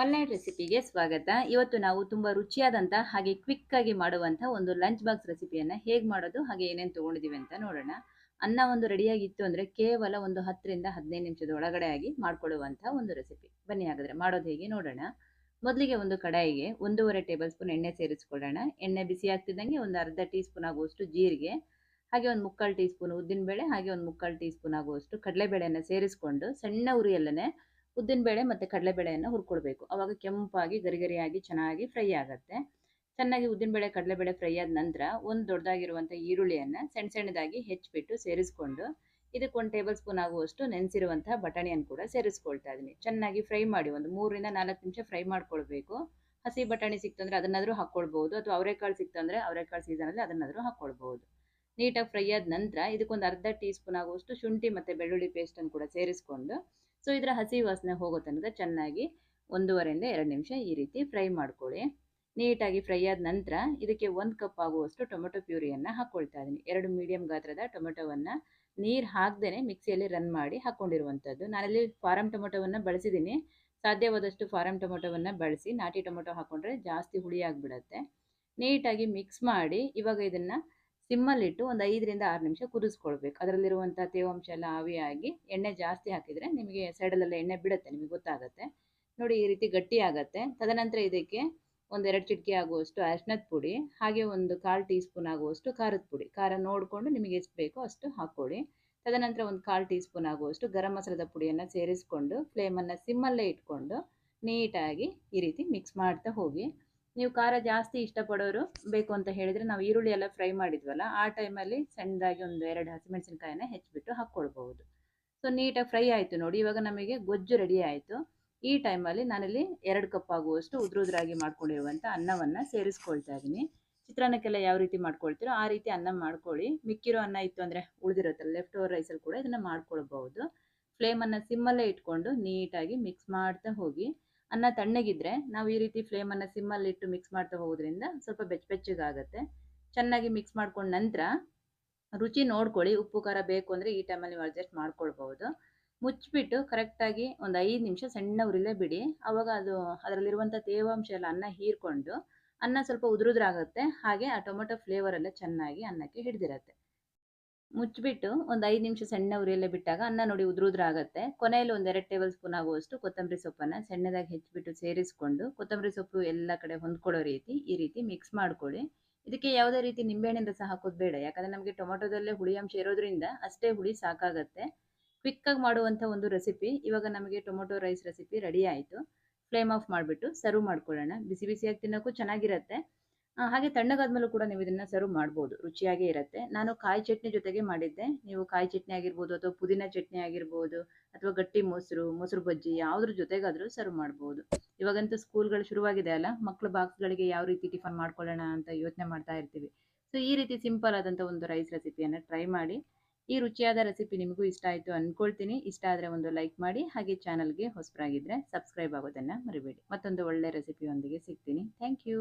ಮಲ್ನಾಡ್ ರೆಸಿಪಿಗೆ ಸ್ವಾಗತ. ಇವತ್ತು ನಾವು ತುಂಬ ರುಚಿಯಾದಂಥ ಹಾಗೆ ಕ್ವಿಕ್ ಆಗಿ ಮಾಡುವಂಥ ಒಂದು ಲಂಚ್ ಬಾಕ್ಸ್ ರೆಸಿಪಿಯನ್ನು ಹೇಗೆ ಮಾಡೋದು, ಹಾಗೆ ಏನೇನು ತೊಗೊಂಡಿದ್ದೀವಿ ಅಂತ ನೋಡೋಣ. ಅನ್ನ ಒಂದು ರೆಡಿಯಾಗಿತ್ತು ಅಂದರೆ ಕೇವಲ ಒಂದು ಹತ್ತರಿಂದ ಹದಿನೈದು ನಿಮಿಷದ ಒಳಗಡೆ ಆಗಿ ಮಾಡ್ಕೊಳ್ಳುವಂಥ ಒಂದು ರೆಸಿಪಿ. ಬನ್ನಿ ಹಾಗಾದರೆ ಮಾಡೋದು ಹೇಗೆ ನೋಡೋಣ. ಮೊದಲಿಗೆ ಒಂದು ಕಡಾಯಿಗೆ ಒಂದೂವರೆ ಟೇಬಲ್ ಸ್ಪೂನ್ ಎಣ್ಣೆ ಸೇರಿಸ್ಕೊಳ್ಳೋಣ. ಎಣ್ಣೆ ಬಿಸಿ ಆಗ್ತಿದ್ದಂಗೆ ಒಂದು ಅರ್ಧ ಟೀ ಸ್ಪೂನ್ ಆಗುವಷ್ಟು ಜೀರಿಗೆ, ಹಾಗೆ ಒಂದು ಮುಕ್ಕಾಲು ಟೀ ಸ್ಪೂನ್ ಉದ್ದಿನಬೇಳೆ, ಹಾಗೆ ಒಂದು ಮುಕ್ಕಾಲು ಟೀ ಸ್ಪೂನ್ ಆಗುವಷ್ಟು ಕಡಲೆಬೇಳೆಯನ್ನು ಸೇರಿಸ್ಕೊಂಡು ಸಣ್ಣ ಉರಿಯಲ್ಲೇ ಉದ್ದಿನಬೇಳೆ ಮತ್ತು ಕಡಲೆಬೇಳೆಯನ್ನು ಹುರ್ಕೊಳ್ಬೇಕು ಅವಾಗ ಕೆಂಪಾಗಿ, ಗರಿಗರಿಯಾಗಿ, ಚೆನ್ನಾಗಿ ಫ್ರೈ ಆಗುತ್ತೆ. ಚೆನ್ನಾಗಿ ಉದ್ದಿನಬೇಳೆ ಕಡಲೆಬೇಳೆ ಫ್ರೈ ಆದ ನಂತರ ಒಂದು ದೊಡ್ಡದಾಗಿರುವಂಥ ಈರುಳ್ಳಿಯನ್ನು ಸಣ್ಣ ಸಣ್ಣದಾಗಿ ಹೆಚ್ಚಿಬಿಟ್ಟು ಸೇರಿಸ್ಕೊಂಡು ಇದಕ್ಕೆ ಒಂದು ಟೇಬಲ್ ಸ್ಪೂನ್ ಆಗುವಷ್ಟು ನೆನೆಸಿರುವಂಥ ಬಟಾಣಿಯನ್ನು ಕೂಡ ಸೇರಿಸ್ಕೊಳ್ತಾ ಇದ್ದೀನಿ. ಚೆನ್ನಾಗಿ ಫ್ರೈ ಮಾಡಿ ಒಂದು ಮೂರರಿಂದ ನಾಲ್ಕು ನಿಮಿಷ ಫ್ರೈ ಮಾಡ್ಕೊಳ್ಬೇಕು. ಹಸಿ ಬಟಾಣಿ ಸಿಕ್ತಂದ್ರೆ ಅದನ್ನಾದರೂ ಹಾಕ್ಕೊಳ್ಬೋದು ಅಥವಾ ಅವರೆಕಾಳು ಸಿಕ್ತಂದ್ರೆ ಅವರೆಕಾಳು ಸೀಸನಲ್ಲಿ ಅದನ್ನಾದರೂ ಹಾಕ್ಕೊಳ್ಬೋದು ನೀಟಾಗಿ ಫ್ರೈ ಆದ ನಂತರ ಇದಕ್ಕೊಂದು ಅರ್ಧ ಟೀ ಸ್ಪೂನ್ ಆಗುವಷ್ಟು ಶುಂಠಿ ಮತ್ತು ಬೆಳ್ಳುಳ್ಳಿ ಪೇಸ್ಟನ್ನು ಕೂಡ ಸೇರಿಸ್ಕೊಂಡು ಸೊ ಇದರ ಹಸಿ ವಾಸನೆ ಹೋಗೋ ತನಕ ಚೆನ್ನಾಗಿ ಒಂದೂವರೆಯಿಂದ ಎರಡು ನಿಮಿಷ ಈ ರೀತಿ ಫ್ರೈ ಮಾಡ್ಕೊಳ್ಳಿ. ನೀಟಾಗಿ ಫ್ರೈ ಆದ ನಂತರ ಇದಕ್ಕೆ ಒಂದು ಕಪ್ ಆಗುವಷ್ಟು ಟೊಮೆಟೊ ಪ್ಯೂರಿಯನ್ನು ಹಾಕ್ಕೊಳ್ತಾ ಇದ್ದೀನಿ. ಎರಡು ಮೀಡಿಯಂ ಗಾತ್ರದ ಟೊಮೆಟೊವನ್ನು ನೀರು ಹಾಕ್ದೇ ಮಿಕ್ಸಿಯಲ್ಲಿ ರನ್ ಮಾಡಿ ಹಾಕ್ಕೊಂಡಿರುವಂಥದ್ದು ನಾನಲ್ಲಿ ಫಾರಮ್ ಟೊಮೆಟೊವನ್ನು ಬಳಸಿದ್ದೀನಿ. ಸಾಧ್ಯವಾದಷ್ಟು ಫಾರಮ್ ಟೊಮೆಟೊವನ್ನು ಬಳಸಿ ನಾಟಿ ಟೊಮೆಟೊ ಹಾಕ್ಕೊಂಡ್ರೆ ಜಾಸ್ತಿ ಹುಳಿ ಆಗಿಬಿಡತ್ತೆ. ನೀಟಾಗಿ ಮಿಕ್ಸ್ ಮಾಡಿ ಇವಾಗ ಇದನ್ನು ಸಿಮ್ಮಲ್ಲಿಟ್ಟು ಒಂದು ಐದರಿಂದ ಆರು ನಿಮಿಷ ಕುದಿಸ್ಕೊಳ್ಬೇಕು. ಅದರಲ್ಲಿರುವಂಥ ತೇವಾಂಶ ಎಲ್ಲ ಆವಿಯಾಗಿ ಎಣ್ಣೆ ಜಾಸ್ತಿ ಹಾಕಿದರೆ ನಿಮಗೆ ಸೈಡಲ್ಲೆಲ್ಲ ಎಣ್ಣೆ ಬಿಡುತ್ತೆ, ನಿಮಗೆ ಗೊತ್ತಾಗುತ್ತೆ. ನೋಡಿ ಈ ರೀತಿ ಗಟ್ಟಿ ಆಗುತ್ತೆ. ತದನಂತರ ಇದಕ್ಕೆ ಒಂದೆರಡು ಚಿಟಿಕೆ ಆಗುವಷ್ಟು ಅರಿಶಿನದ ಪುಡಿ, ಹಾಗೆ ಒಂದು ಕಾಲು ಟೀ ಸ್ಪೂನ್ ಆಗುವಷ್ಟು ಖಾರದ ಪುಡಿ. ಖಾರ ನೋಡಿಕೊಂಡು ನಿಮಗೆ ಎಷ್ಟು ಬೇಕೋ ಅಷ್ಟು ಹಾಕ್ಕೊಳ್ಳಿ. ತದನಂತರ ಒಂದು ಕಾಲು ಟೀ ಸ್ಪೂನ್ ಆಗುವಷ್ಟು ಗರಂ ಮಸಾಲದ ಪುಡಿಯನ್ನು ಸೇರಿಸ್ಕೊಂಡು ಫ್ಲೇಮನ್ನು ಸಿಮ್ಮಲ್ಲೇ ಇಟ್ಕೊಂಡು, ನೀಟಾಗಿ ಈ ರೀತಿ ಮಿಕ್ಸ್ ಮಾಡ್ತಾ ಹೋಗಿ. ನೀವು ಖಾರ ಜಾಸ್ತಿ ಇಷ್ಟಪಡೋರು ಬೇಕು ಅಂತ ಹೇಳಿದರೆ ನಾವು ಈರುಳ್ಳಿ ಎಲ್ಲ ಫ್ರೈ ಮಾಡಿದ್ವಲ್ಲ, ಆ ಟೈಮಲ್ಲಿ ಸಣ್ಣದಾಗಿ ಒಂದು ಎರಡು ಹಸಿಮೆಣಸಿನಕಾಯಿನ ಹೆಚ್ಚಿಬಿಟ್ಟು ಹಾಕ್ಕೊಳ್ಬಹುದು. ಸೊ ನೀಟಾಗಿ ಫ್ರೈ ಆಯಿತು ನೋಡಿ, ಇವಾಗ ನಮಗೆ ಗೊಜ್ಜು ರೆಡಿ ಆಯಿತು. ಈ ಟೈಮಲ್ಲಿ ನಾನಿಲ್ಲಿ ಎರಡು ಕಪ್ ಆಗುವಷ್ಟು ಉದ್ರುದ್ರಾಗಿ ಮಾಡ್ಕೊಂಡಿರುವಂಥ ಅನ್ನವನ್ನು ಸೇರಿಸ್ಕೊಳ್ತಾ ಇದ್ದೀನಿ. ಚಿತ್ರಾನ್ನಕ್ಕೆಲ್ಲ ಯಾವ ರೀತಿ ಮಾಡ್ಕೊಳ್ತೀರೋ ಆ ರೀತಿ ಅನ್ನ ಮಾಡ್ಕೊಳ್ಳಿ. ಮಿಕ್ಕಿರೋ ಅನ್ನ ಇತ್ತು ಅಂದರೆ ಉಳಿದಿರುತ್ತಲ್ಲ ಲೆಫ್ಟ್ ಓವರ್ ರೈಸಲ್ಲಿ ಕೂಡ ಇದನ್ನು ಮಾಡ್ಕೊಳ್ಬಹುದು. ಫ್ಲೇಮನ್ನು ಸಿಮ್ಮಲ್ಲೇ ಇಟ್ಕೊಂಡು ನೀಟಾಗಿ ಮಿಕ್ಸ್ ಮಾಡ್ತಾ ಹೋಗಿ. ಅನ್ನ ತಣ್ಣಗಿದ್ರೆ ನಾವು ಈ ರೀತಿ ಫ್ಲೇಮನ್ನು ಸಿಮ್ಮಲ್ಲಿ ಇಟ್ಟು ಮಿಕ್ಸ್ ಮಾಡ್ತಾ ಹೋಗೋದ್ರಿಂದ ಸ್ವಲ್ಪ ಬೆಚ್ಚ ಬೆಚ್ಚಗಾಗುತ್ತೆ. ಚೆನ್ನಾಗಿ ಮಿಕ್ಸ್ ಮಾಡ್ಕೊಂಡ ನಂತರ ರುಚಿ ನೋಡ್ಕೊಳ್ಳಿ, ಉಪ್ಪು, ಖಾರ ಬೇಕು ಅಂದರೆ ಈ ಟೈಮಲ್ಲಿ ನೀವು ಅಡ್ಜಸ್ಟ್ ಮಾಡ್ಕೊಳ್ಬಹುದು. ಮುಚ್ಚಿಬಿಟ್ಟು ಕರೆಕ್ಟಾಗಿ ಒಂದು ಐದು ನಿಮಿಷ ಸಣ್ಣ ಉರಿಲೇ ಬಿಡಿ. ಅವಾಗ ಅದು ಅದರಲ್ಲಿರುವಂಥ ತೇವಾಂಶ ಎಲ್ಲ ಅನ್ನ ಹೀರ್ಕೊಂಡು ಅನ್ನ ಸ್ವಲ್ಪ ಉದುರುದ್ರಾಗುತ್ತೆ. ಹಾಗೆ ಆ ಟೊಮೊಟೊ ಫ್ಲೇವರ್ ಎಲ್ಲ ಚೆನ್ನಾಗಿ ಅನ್ನಕ್ಕೆ ಹಿಡಿದಿರತ್ತೆ. ಮುಚ್ಚಿಬಿಟ್ಟು ಒಂದು ಐದು ನಿಮಿಷ ಸಣ್ಣ ಉರಿಯಲ್ಲೇ ಬಿಟ್ಟಾಗ ಅನ್ನ ನೋಡಿ ಉದುರುದ್ರ ಆಗುತ್ತೆ. ಕೊನೆಯಲ್ಲಿ ಒಂದು ಎರಡು ಟೇಬಲ್ ಸ್ಪೂನ್ ಆಗುವಷ್ಟು ಕೊತ್ತಂಬರಿ ಸೊಪ್ಪನ್ನು ಸಣ್ಣದಾಗಿ ಹೆಚ್ಚಿಬಿಟ್ಟು ಸೇರಿಸ್ಕೊಂಡು ಕೊತ್ತಂಬರಿ ಸೊಪ್ಪು ಎಲ್ಲ ಕಡೆ ಹೊಂದ್ಕೊಳ್ಳೋ ರೀತಿ ಈ ರೀತಿ ಮಿಕ್ಸ್ ಮಾಡ್ಕೊಳ್ಳಿ. ಇದಕ್ಕೆ ಯಾವುದೇ ರೀತಿ ನಿಂಬೆಹಣ್ಣಿನ ರಸ ಹಾಕೋದು ಬೇಡ. ಯಾಕಂದರೆ ನಮಗೆ ಟೊಮೊಟೊದಲ್ಲೇ ಹುಳಿ ಅಂಶ ಇರೋದ್ರಿಂದ ಅಷ್ಟೇ ಹುಳಿ ಸಾಕಾಗತ್ತೆ. ಕ್ವಿಕ್ಕಾಗಿ ಮಾಡುವಂಥ ಒಂದು ರೆಸಿಪಿ ಇವಾಗ ನಮಗೆ ಟೊಮೊಟೊ ರೈಸ್ ರೆಸಿಪಿ ರೆಡಿ ಆಯಿತು. ಫ್ಲೇಮ್ ಆಫ್ ಮಾಡಿಬಿಟ್ಟು ಸರ್ವ್ ಮಾಡ್ಕೊಳ್ಳೋಣ. ಬಿಸಿ ಬಿಸಿಯಾಗಿ ತಿನ್ನೋಕ್ಕೂ ಚೆನ್ನಾಗಿರುತ್ತೆ. ಹಾಗೆ ತಣ್ಣಗಾದ್ಮೇಲೂ ಕೂಡ ನೀವು ಇದನ್ನ ಸರ್ವ್ ಮಾಡ್ಬೋದು. ರುಚಿಯಾಗೇ ಇರುತ್ತೆ. ನಾನು ಕಾಯಿ ಚಟ್ನಿ ಜೊತೆಗೆ ಮಾಡಿದ್ದೆ. ನೀವು ಕಾಯಿ ಚಟ್ನಿ ಆಗಿರ್ಬೋದು ಅಥವಾ ಪುದೀನ ಚಟ್ನಿ ಆಗಿರ್ಬೋದು ಅಥವಾ ಗಟ್ಟಿ ಮೊಸರು ಮೊಸರು ಬಜ್ಜಿ ಯಾವುದ್ರ ಜೊತೆಗಾದ್ರೂ ಸರ್ವ್ ಮಾಡ್ಬೋದು. ಇವಾಗಂತೂ ಸ್ಕೂಲ್ಗಳು ಶುರುವಾಗಿದೆ ಅಲ್ಲ? ಮಕ್ಕಳ ಬಾಕ್ಸ್ಗಳಿಗೆ ಯಾವ ರೀತಿ ಟಿಫನ್ ಮಾಡ್ಕೊಳ್ಳೋಣ ಅಂತ ಯೋಚನೆ ಮಾಡ್ತಾ ಇರ್ತೀವಿ. ಸೊ ಈ ರೀತಿ ಸಿಂಪಲ್ ಆದಂತ ಒಂದು ರೈಸ್ ರೆಸಿಪಿಯನ್ನು ಟ್ರೈ ಮಾಡಿ. ಈ ರುಚಿಯಾದ ರೆಸಿಪಿ ನಿಮಗೂ ಇಷ್ಟ ಆಯಿತು ಅಂದ್ಕೊಳ್ತೀನಿ ಇಷ್ಟ ಆದರೆ ಒಂದು ಲೈಕ್ ಮಾಡಿ. ಹಾಗೆ ಚಾನಲ್ಗೆ ಹೊಸಬರಾಗಿದ್ದರೆ ಸಬ್ಸ್ಕ್ರೈಬ್ ಆಗೋದನ್ನು ಮರಿಬೇಡಿ. ಮತ್ತೊಂದು ಒಳ್ಳೆ ರೆಸಿಪಿಯೊಂದಿಗೆ ಸಿಗ್ತೀನಿ. Thank you